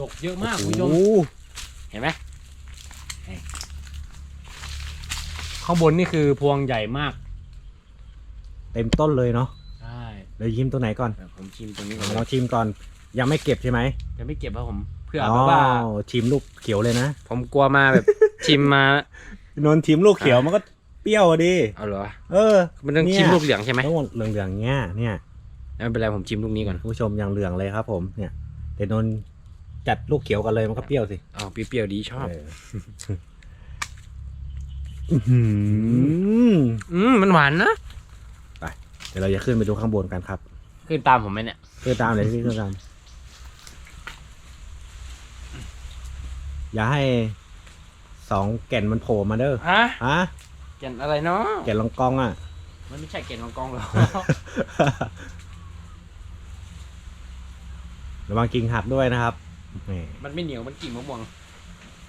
ดกเยอะมากคุณผู้ชม โอ้โหเห็นไหมนี่ข้างบนนี่คือพวงใหญ่มาก เต็มต้นเลยเนาะใช่เดี๋ยวยิ้มตัวไหนก่อนเดี๋ยวผมชิมตัวนี้ก่อนลองชิมก่อน ยังไม่เก็บใช่ไหมจะไม่เก็บเพราะผม เพื่ออ๋อแบบว่าชิมลูกเขียวเลยนะผมกลัวมาแบบ ชิมมา นนท์ชิมลูกเขียวมันก็เปรี้ยวอะดิเอาเหรอ เออ มันต้องเนี่ย ชิมลูกเหลืองใช่ไหมทั้งหมดเหลืองๆเงี้ยเนี่ย ไม่เป็นไรผมชิมลูกนี้ก่อน ผู้ชมยังเหลืองเลยครับผมเนี่ยเดี๋ยวนนท์ จัดลูกเขียวกันเลยมันก็เปรี้ยวสิอ๋อเปรี้ยวๆดีชอบ เอออื้อหืออืมมันหวานนะ เดี๋ยวเราจะขึ้นไปดูข้างบนกันครับ ขึ้นตามผมไหมเนี่ยขึ้นตามเลยพี่ขึ้นตามอย่าให้สองแก่นมันโผล่มาเด้อฮะฮะแก่นอะไรเนาะแก่นลองกองอะ มันไม่ใช่แก่นมังกรหรอก ระวังกิ่งหักด้วยนะครับ นี่มันไม่เหนียวมันกิ่งมะม่วง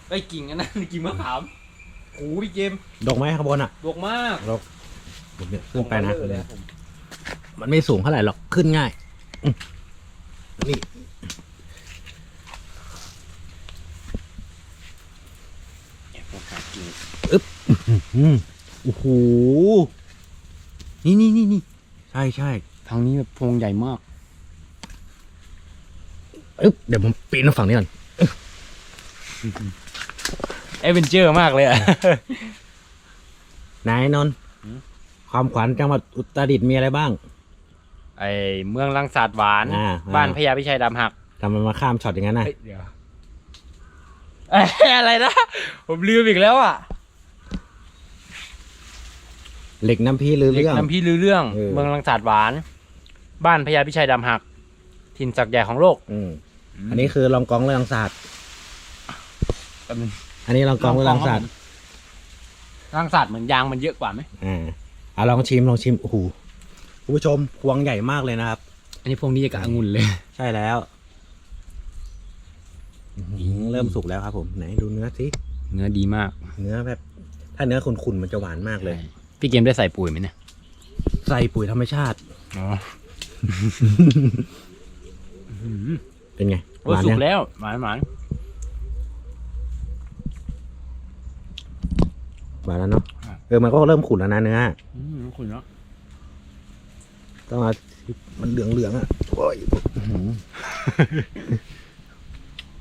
ไอ้ยกิ่งอันนั้น กิ่งมะขามโอ้พี่เจมส์ดกไหมข้างบนอะดกมากดกผมเนี่ยขึ้นไปนะผมเลยผมมันไม่สูงเท่าไหร่หรอก ขึ้นง่ายอืมนี่ เนี่ยผมหากิ่งอืมโอ้โห นี่นี่นี่นี่ ใช่ใช่ ทางนี้แบบพวงใหญ่มากอึ๊บ เดี๋ยวผมปีนมาฝั่งนี้ก่อนเอเวนเจอร์มากเลยอะนายนนท์หืมความขวัญจังหวัดอุตรดิตถ์มีอะไรบ้าง ไอเมืองลังสาดหวาน อ่าบ้านอ่าพญาพิชัยดำหักทำไมมาข้ามช็อตอย่างนั้นนะเฮ้ยเดี๋ยวเอ้ยอะไรนะ ผมลืมอีกแล้วอะเหล็กน้ำพีลือเด็กเรื่อง น้ำพี่ลือเรื่อง เออ เมืองลังสาดหวาน บ้านพญาพิชัยดำหัก ถิ่นศักดิ์ใหญ่ของโลก อืม อันนี้คือลองกองเรื่องศาสตร์แป๊บนึงอันนี้ลองกองเรื่องศาสตร์ลังสาดเหมือนยางมันเยอะกว่าไหมอ่าอะลองชิมลองชิมโอ้โหคุณผู้ชมพวงใหญ่มากเลยนะครับ อันนี้พวกนี้กับองุ่นเลย ใช่แล้วอื้อหือเริ่มสุกแล้วครับ ผมไหนดูเนื้อสิเนื้อดีมาก เนื้อแบบ ถ้าเนื้อขุ่นๆมันจะหวานมากเลย พี่เกมได้ใส่ปุ๋ยไหมเนี่ยใส่ปุ๋ยธรรมชาติอ๋อ เป็นไงโอ้หวานสุยักงแล้วหวานหวานหวานแล้วเนาะอะเออมันก็เริ่มขุ่นแล้วนะเนื้ออืมคุณเนาะต้องเอาที่มันเหลืองๆอะโอ้ยอื้อหือ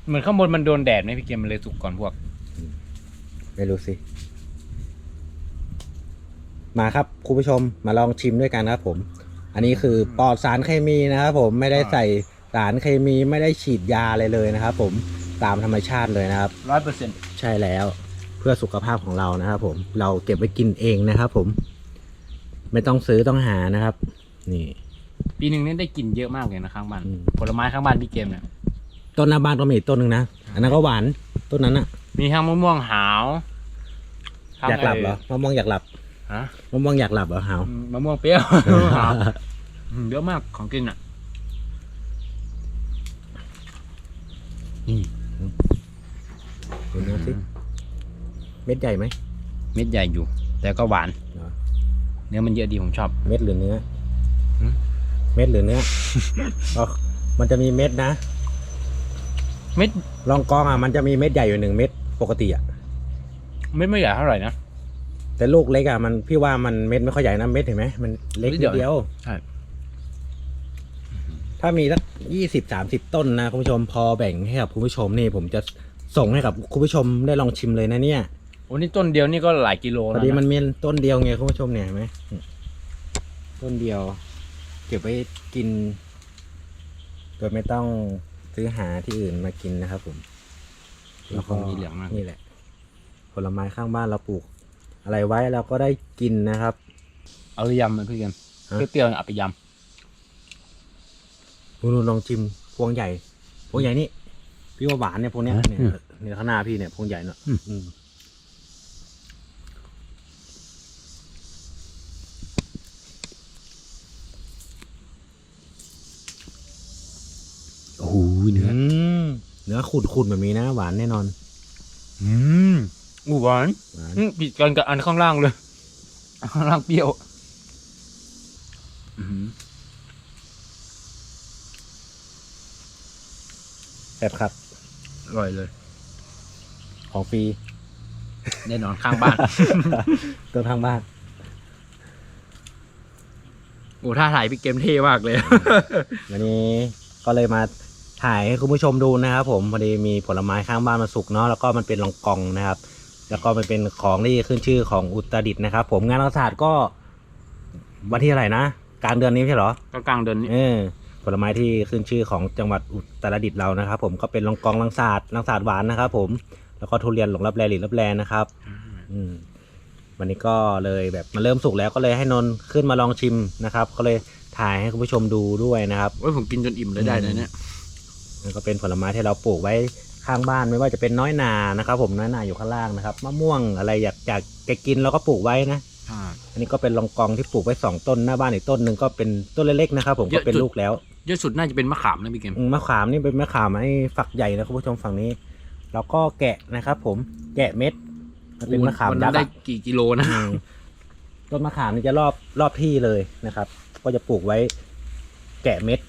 เหมือนข้างบนมันโดนแดดไหมพี่เกมมันเลยสุกก่อนพวก ไม่รู้สิมาครับคุณผู้ชมมาลองชิมด้วยกันครับผม อันนี้คือปลอดสารเคมีนะครับผมไม่ได้ใส่ สารเคมีไม่ได้ฉีดยาอะไรเลยนะครับ ผมตามธรรมชาติเลยนะครับ ร้อยเปอร์เซ็นต์ใช่แล้วเพื่อสุขภาพของเรานะครับ ผมเราเก็บไว้กินเองนะครับ ผม ไม่ต้องซื้อต้องหานะครับ นี่ ปีหนึ่งนี่ได้กินเยอะมากเลยนะข้างบ้านอืม ผลไม้ข้างบ้านพี่เกมเนี่ยต้นหน้าบ้านก็มีอีกต้นหนึ่งนะอันนั้นก็หวานต้นนั้นอะมีทั้งมะม่วงหาวทั้งอยากหลับเหรอมะม่วงอยากหลับฮะมะม่วงอยากหลับเหรอหาว อืมมะม่วงเปรี้ยวหาวอืมเยอะมากของกินอะ ดูเนื้อสิเม็ดใหญ่ไหม เม็ดใหญ่อยู่ แต่ก็หวาน เหรอ เนื้อมันเยอะดีผมชอบ เม็ดหรือเนื้อหืม เม็ดหรือเนื้อก็มันจะมีเม็ดนะเม็ดลองกองอะมันจะมีเม็ดใหญ่อยู่หนึ่งเม็ดปกติอะเม็ดไม่ใหญ่เท่าไหร่นะ แต่ลูกเล็กอะมันพี่ว่ามันเม็ดไม่ค่อยใหญ่นะเม็ดเห็นไหมมันเล็กนินิดเดีดยว เดียว ใช่ ถ้ามีสักยี่สิบสามสิบต้นนะคุณผู้ชมพอแบ่งให้กับคุณผู้ชมนี่ผมจะส่งให้กับคุณผู้ชมได้ลองชิมเลยนะเนี่ยโอ้นี่ต้นเดียวนี่ก็หลายกิโลพแล้อวดีนะมันมีต้นเดียวไงคุณผู้ชมเนี่ยเห็นไหมต้นเดียว เก็บไว้กิน โดยไม่ต้องซื้อหาที่อื่นมากินนะครับผม แล้วก็มีเหลืองมากนี่แหละ ผลไม้ข้างบ้านเราปลูก อะไรไว้เราก็ได้กินนะครับ เอาไปยำมันพี่เกมฮะเปรี้ยวๆเอาไปย คุณลองชิมพวงใหญ่ พวงใหญ่นี่พี่ว่าหวานเนี่ยพวงเนี้ยเนี่ยเนี่ยข้างหน้าพี่เนี่ยพวงใหญ่เนอะอืมำโอ้โหเนื้ออืมเนื้อขุ่นๆแบบนี้นะ หวานแน่นอน อืมอู้หวานหวาน อืมผิดกันกับอันข้างล่างเลยอันข้างล่างเปรี้ยว อื้อหือ แซ่บครับ อร่อยเลย ของฟรี แน่นอนข้างบ้านต้นทางบ้าน โอ้ท่าถ่ายพี่เกมเท่มากเลย วันนี้ก็เลยมาถ่ายให้คุณผู้ชมดูนะครับ ผมพอดีมีผลไม้ข้างบ้านมาสุกเนาะแล้วก็มันเป็นลองกองนะครับ แล้วก็มันเป็นของที่ขึ้นชื่อของอุตรดิตถ์นะครับ ผมงานรัฐศาสตร์ก็วันที่อะไรนะกลางเดือนนี้ไม่ใช่เหรอ ก็กลางเดือนนี้ เออ ผลไม้ที่ขึ้นชื่อของจังหวัดอุตรดิตถ์เรานะครับ ผมก็เป็นลองกองลังศาสตร์ลังศาสตร์หวานนะครับ ผมแล้วก็ทุเรียนหลงรับแลหรือรับแลนะครับ อืมวันนี้ก็เลยแบบมันเริ่มสุกแล้วก็เลยให้นนท์ขึ้นมาลองชิมนะครับ ก็เลยถ่ายให้คุณผู้ชมดูด้วยนะครับโอ้ยผมกินจนอิ่มเลยได้นะเนี่ยมันก็เป็นผลไม้ที่เราปลูกไว้ข้างบ้านไม่ว่าจะเป็นน้อยนานะครับ ผมน้อยนาอยู่ข้างล่างนะครับมะม่วงอะไรอยากอยากจะกินเราก็ปลูกไว้นะอันนี้ก็เป็นลองกองที่ปลูกไว้สองต้นหน้าบ้านอีกต้นหนึ่งก็เป็นต้นเล็กๆนะครับ ผมก็เป็นลูกแล้ว เยอะสุดน่าจะเป็นมะขามนะพี่เกมอืมมะขามนี่เป็นมะขามไอ้ฝักใหญ่นะคุณผู้ชมฝั่งนี้ แล้วก็แกะนะครับ ผมแกะเม็ด มันเป็นมะขามวันยันั้กนษ์ได้อะกี่กิโลนะอืมต้นมะขามนี่จะรอบรอบที่เลยนะครับ ก็จะปลูกไว้ แกะเม็ด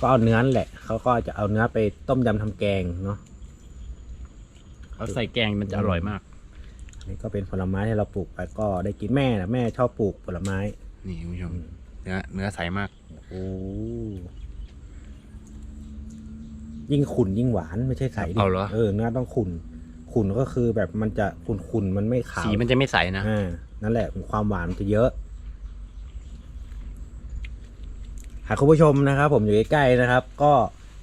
ก็เอาเนื้อนั่นแหละเขาก็จะเอาเนื้อไปต้มยำทำแกงเนาะ เขาใส่แกงมันจะอร่อยมากอันนี่ก็เป็นผลไม้ที่เราปลูกไปก็ได้กินแม่นะแม่ชอบปลูกผลไม้ นี่คุณผู้ชม เนื้อเนื้อใสมาก โอ้ยิ่งขุ่นยิ่งหวานไม่ใช่ใสดิเอาเหรอ เออเนื้อต้องขุ่นขุ่นก็คือแบบมันจะขุ่นขุ่นๆมันไม่ขาวสีมันจะไม่ใสนะ อ่านั่นแหละความหวานมันจะเยอะ หากคุณผู้ชมนะครับ ผมอยู่ใกล้ๆนะครับ ก็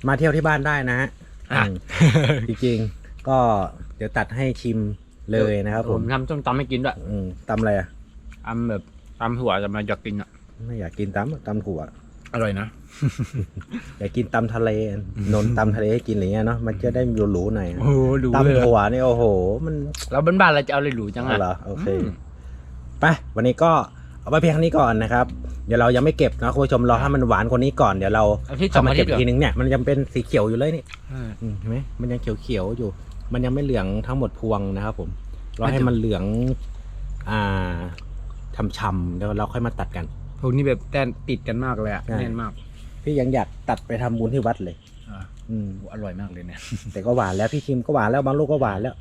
มาเที่ยวที่บ้านได้นะฮะอะ อืมจริงๆ ก็เดี๋ยวตัดให้ชิมเลยนะครับ ผผมมทำส้มตำให้กินด้วยอืมตำอะไรอะตำแบบตำถั่วจะมาอยากกินอะ ไม่อยากกินตำตำถั่ว อร่อยนะ อยากกินตำทะเล นนตำทะเลให้กินอะไรเงี้ยเนาะ มันจะได้หรูๆหน่อยโอ้ดูเลยตำถั่วนี่โอ้โห มันแล้วบ้านๆเราจะเอาอะไรหรูจังเอาอะเหรอ โอเคอืมไป วันนี้ก็เอาไปเพียงเท่านี้ก่อนนะครับ เดี๋ยวเรายังไม่เก็บนะคุณผู้ชมรอให้มันหวานกว่านี้ก่อน เดี๋ยวเราอาทิตย์สอจะงมาอาทิเก็ตบย์อีกทีนึงเนี่ย มันยังเป็นสีเขียวอยู่เลยนี่เอออืมเห็นไหมมันยังเขียวๆอยู่ มันยังไม่เหลืองทั้งหมดพวงนะครับผมรอมันจะให้มันเหลือง อ่าช่ำๆเดี๋ยวเราค่อยมาตัดกัน พวกนี้แบบแต้นติดกันมากเลยอะใช่ แน่นมากพี่ยังอยากตัดไปทำบุญที่วัดเลย อะอืม โอ้อร่อยมากเลยเนี่ยแต่ก็หวานแล้วพี่ชิมก็หวานแล้วบางลูกก็หวานแล้ว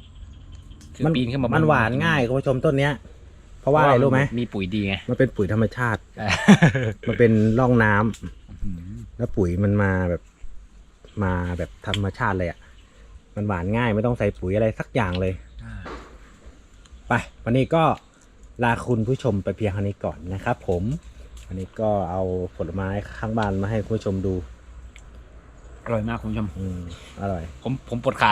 คือมันปีนขึ้นมามัมันหวานง่ายคุณผู้ชมต้นเนี้ย เพราะว่าอะไรรู้ไหมมีปุ๋ยดีไงมันเป็นปุ๋ยธรรมชาติมันเป็นร่องน้ำแล้วปุ๋ยมันมาแบบ มาแบบธรรมชาติเลยอะมันหวานง่ายไม่ต้องใส่ปุ๋ยอะไรสักอย่างเลยไปวันนี้ก็ลาคุณผู้ชมไปเพียงเท่านี้ก่อนนะครับผม วันนี้ก็เอาผลไม้ข้างบ้านมาให้คุณผู้ชมดู อร่อยมากคุณผู้ชม อืม อร่อย ผมผมปวดขา